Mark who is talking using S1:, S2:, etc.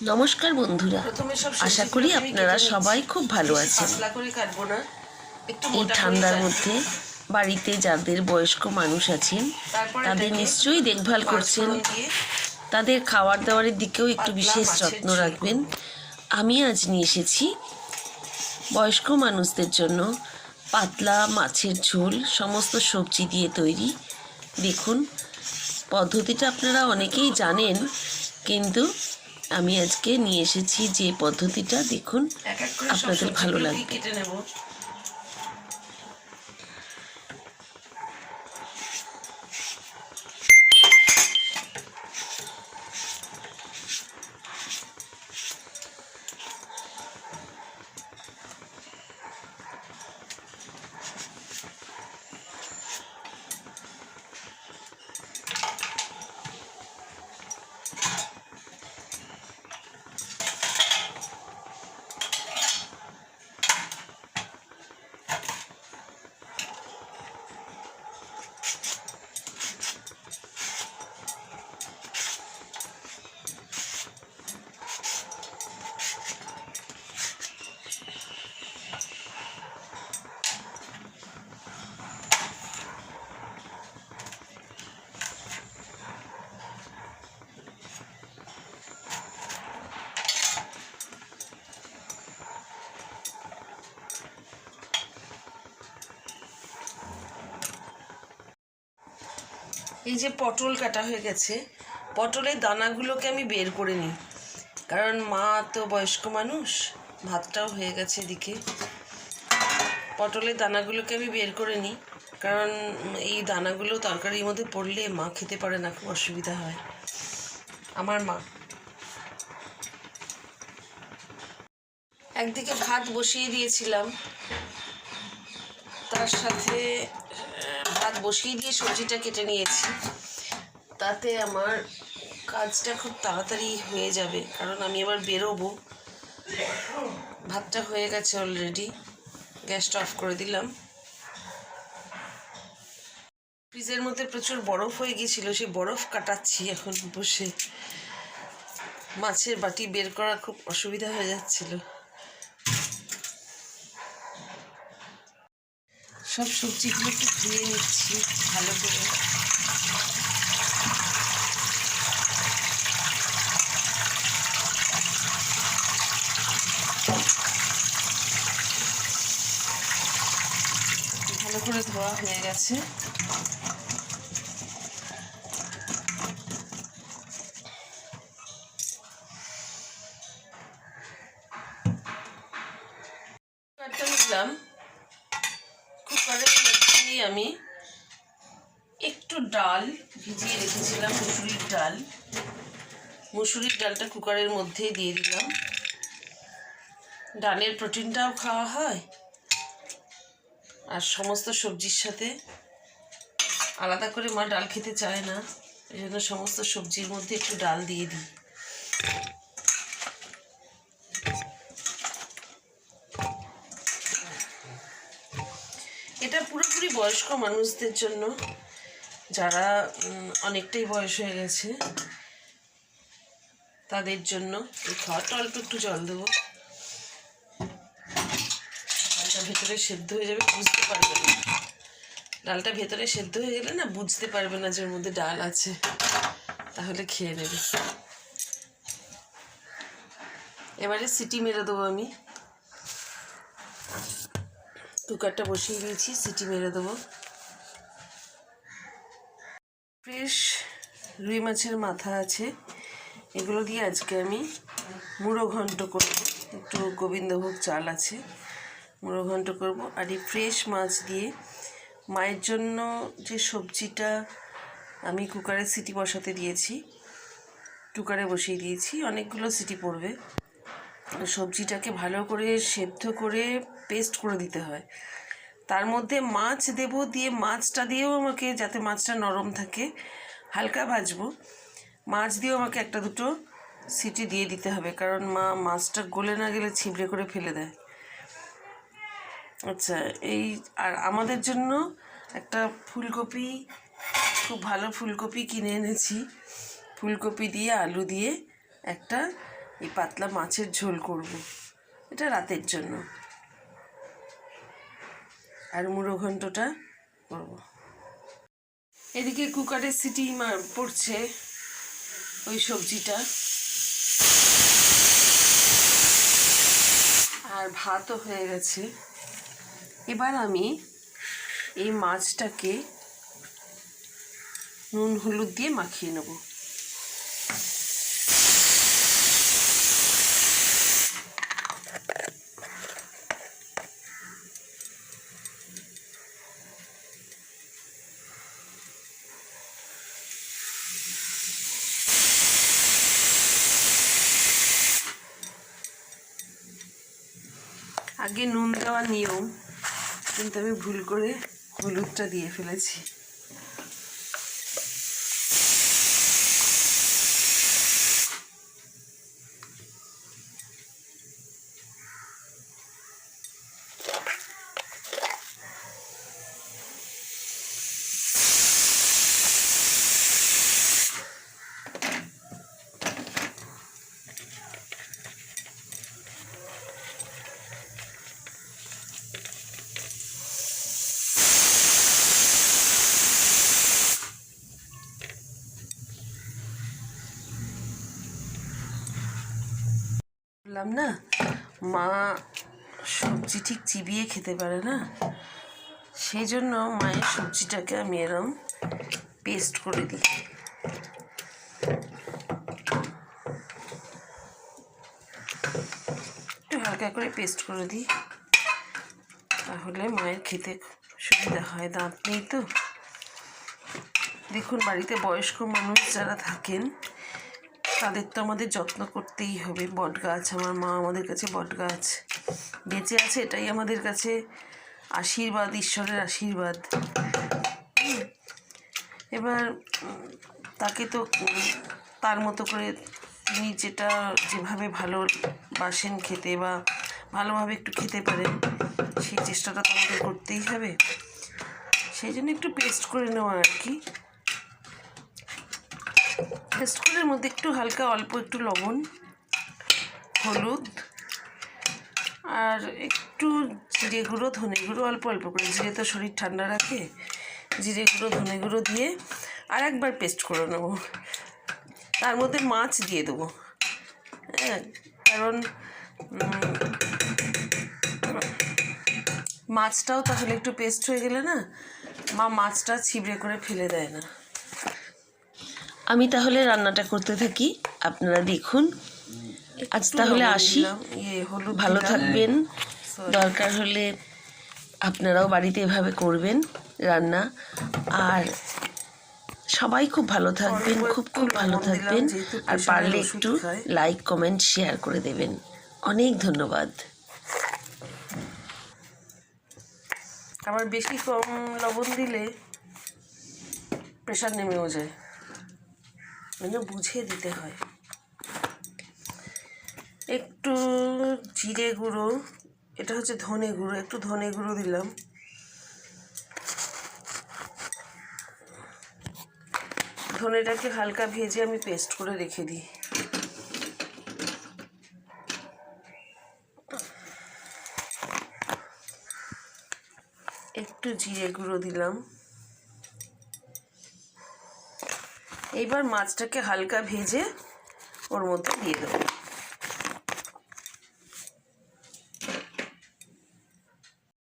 S1: নমস্কার বন্ধুরা। আশা করি আপনারা সবাই খুব ভালো আছেন। এই ঠান্ডার মধ্যে বাড়িতে যাদের বয়স্ক মানুষ আছেন তাদের নিশ্চয়ই দেখভাল করছেন। তাদের খাবার দাওয়ারের দিকেও একটু বিশেষ যত্ন রাখবেন। আমি আজ নিয়ে এসেছি বয়স্ক মানুষদের জন্য পাতলা মাছের ঝোল সমস্ত সবজি দিয়ে তৈরি। দেখুন পদ্ধতিটা আপনারা অনেকেই জানেন কিন্তু আমি আজকে নিয়ে এসেছি যে পদ্ধতিটা দেখুন আপনাদের ভালো লাগবে।
S2: এই যে পটল কাটা হয়ে গেছে, পটলের দানাগুলোকে আমি বের করে নিই। কারণ মা তো বয়স্ক মানুষ, ভাতটাও হয়ে গেছে এদিকে। পটলের দানাগুলোকে আমি বের করে নিই, কারণ এই দানাগুলো তরকারির মধ্যে পড়লে মা খেতে পারে না, খুব অসুবিধা হয়। আমার মা। একদিকে ভাত বসিয়ে দিয়েছিলাম, তার সাথে ভাত বসিয়ে দিয়ে সবজিটা কেটে নিয়েছি। তাতে আমার কাজটা খুব তাড়াতাড়ি হয়ে যাবে, কারণ আমি আবার বেরোবো। ভাতটা হয়ে গেছে অলরেডি গ্যাসটা অফ করে দিলাম। ফ্রিজের মধ্যে প্রচুর বরফ হয়ে গিয়েছিল, সেই বরফ কাটাচ্ছি এখন বসে। মাছের বাটি বের করা খুব অসুবিধা হয়ে যাচ্ছিল। সব সবজিগুলো একটু ধুয়ে নিচ্ছি ভালো করে। ভালো করে ধোয়া হয়ে গেছে। আমি একটু ডাল ভিজিয়ে রেখেছিলাম, মুসুরির ডাল। মুসুরির ডালটা কুকারের মধ্যেই দিয়ে দিলাম। ডালের প্রোটিনটাও খাওয়া হয়। আর সমস্ত সবজির সাথে আলাদা করে মা ডাল খেতে চায় না এই জন্য সমস্ত সবজির মধ্যে একটু ডাল দিয়ে দিই এটা পুরোপুরি বয়স্ক মানুষদের জন্য যারা অনেকটাই বয়স হয়ে গেছে, তাদের জন্য এই খাওয়াটা অল্প একটু জল দেবো। ডালটা ভেতরে সেদ্ধ হয়ে যাবে, বুঝতে পারবে না। ডালটা ভেতরে সেদ্ধ হয়ে গেলে না বুঝতে পারবে না যে ওর মধ্যে ডাল আছে, তাহলে খেয়ে নেবে। এবারে সিটি মেরে দেবো আমি। কুকারটা বসিয়ে দিয়েছি, সিটি মেরে দেবো। ফ্রেশ রুই মাছের মাথা আছে, এগুলো দিয়ে আজকে আমি মুড়ো ঘন্ট করব। একটু গোবিন্দভোগ চাল আছে, মুড়ো ঘন্ট করব। আর এই ফ্রেশ মাছ দিয়ে মায়ের জন্য যে সবজিটা আমি কুকারে সিটি বসাতে দিয়েছি, কুকারে বসিয়ে দিয়েছি, অনেকগুলো সিটি পড়বে। সবজিটাকে ভালো করে সেদ্ধ করে পেস্ট করে দিতে হয়। তার মধ্যে মাছ দেব দিয়ে মাছটা দিয়েও আমাকে যাতে মাছটা নরম থাকে, হালকা ভাজবো। মাছ দিয়েও আমাকে একটা দুটো সিটি দিয়ে দিতে হবে, কারণ মা মাছটা গলে না গেলে ছিবড়ে করে ফেলে দেয়। আচ্ছা এই আর আমাদের জন্য একটা ফুলকপি, খুব ভালো ফুলকপি কিনে এনেছি। ফুলকপি দিয়ে আলু দিয়ে একটা এই পাতলা মাছের ঝোল করব। এটা রাতের জন্য। আর মুড়ো ঘন্টটা করব। এদিকে কুকারের সিটি পড়ছে ওই সবজিটা। আর ভাতও হয়ে গেছে। এবার আমি এই মাছটাকে নুন, হলুদ দিয়ে মাখিয়ে নেব। আগে নুন দেওয়া নিয়ম কিন্তু আমি ভুল করে হলুদটা দিয়ে ফেলেছি। বললাম না, মা সবজি ঠিক চিবিয়ে খেতে পারে না। সেই জন্য মায়ের সবজিটাকে আমি এরম পেস্ট করে দিই। একটু হালকা করে পেস্ট করে দিই, তাহলে মায়ের খেতে সুবিধা হয়। দাঁত নেই তো। দেখুন, বাড়িতে বয়স্ক মানুষ যারা থাকেন তাদের তো আমাদের যত্ন করতেই হবে। বট গাছ, আমার মা আমাদের কাছে বট গাছ বেঁচে আছে, এটাই আমাদের কাছে আশীর্বাদ, ঈশ্বরের আশীর্বাদ। এবার তাকে তো তার মতো করে তিনি যেটা যেভাবে ভালো বাসেন খেতে বা ভালোভাবে একটু খেতে পারেন, সেই চেষ্টাটা তো আমাদের করতেই হবে। সেই জন্য একটু পেস্ট করে নেওয়া আর কি। পেস্টগুলোর মধ্যে একটু হালকা, অল্প একটু লবণ, হলুদ, আর একটু জিরে গুঁড়ো, ধনে গুঁড়ো, অল্প অল্প করে। জিরে তো শরীর ঠান্ডা রাখে। জিরে গুঁড়ো, ধনে গুঁড়ো দিয়ে আর একবার পেস্ট করে নেব। তার মধ্যে মাছ দিয়ে দেবো। হ্যাঁ কারণ মাছটাও তাহলে একটু পেস্ট হয়ে গেলে না, মা মাছটা ছিবড়ে করে ফেলে দেয় না।
S1: আমি তাহলে রান্নাটা করতে থাকি। আপনারা দেখুন। আজ তাহলে আসি।
S2: ইয়ে
S1: ভালো থাকবেন। দরকার হলে আপনারাও বাড়িতে এভাবে করবেন রান্না। আর সবাই খুব ভালো থাকবেন খুব খুব ভালো থাকবেন। আর পারলে একটু লাইক কমেন্ট শেয়ার করে দেবেন। অনেক ধন্যবাদ।
S2: আবার বেশি কম লবণ দিলে প্রেশার নেমেও যায়। মানে বুঝিয়ে দিতে হয়। একটু জিরে গুঁড়ো, এটা হচ্ছে ধনে গুঁড়ো, একটু ধনে গুঁড়ো দিলাম। ধনেটাকে হালকা ভেজে আমি পেস্ট করে রেখে দিই। একটু জিরে গুঁড়ো দিলাম। এইবার মাছটাকে হালকা ভেজে ওর মধ্যে দিয়ে দেবো।